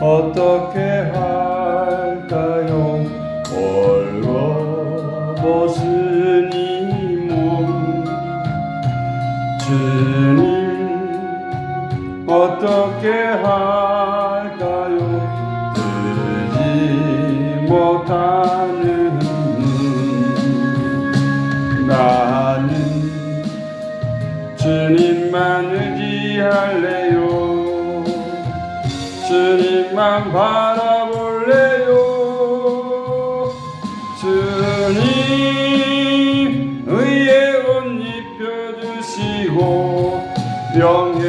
어떻게 할까요? 벌거벗은 이몸. 주님 어떻게 할까요 주님만 바라볼래요? 주님 의의 옷 입혀주시고 명예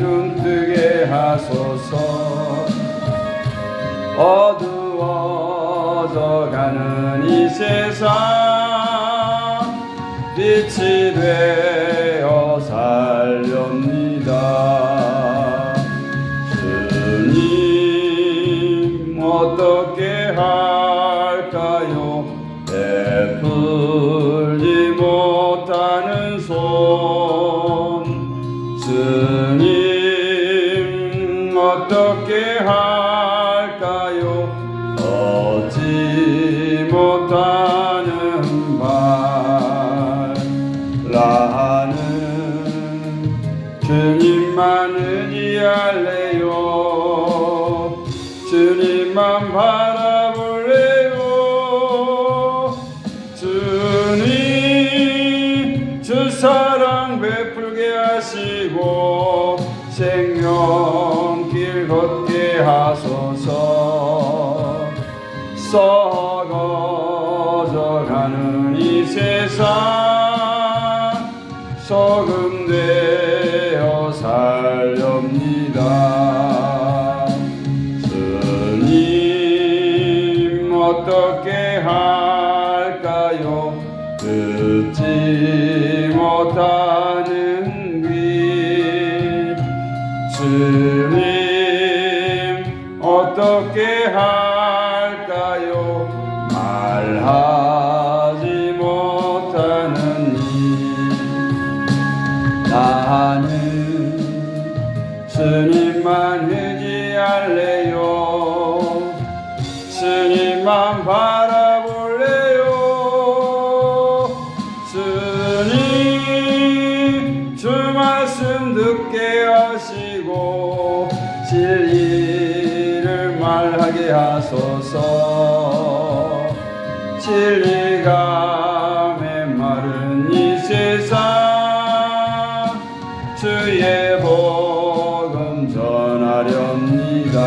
눈 뜨게 하소서. 어두워져 가는 이 세상 빛이 되어 살렵니 어떻게 할까요? 얻지 못하는 말 나는 주님만 의지할래요. 주님만 바라볼래요. 주님 주 사랑 베풀게 하시고 생명길 걷게 하소서. 썩어져 가는 이 세상 소금 되어 살렵니다. 주님 어떻게 할까요? 듣지 못하는 귀 주님 어떻게 할까요? 말하지 못하는 이 나는 주님만 의지할래요? 주님만 바라볼래요? 주님 주 말씀 듣게 하시고 진리를 말하게 하소서. 진리가 메마른 이 세상 주의 복음 전하렵니다.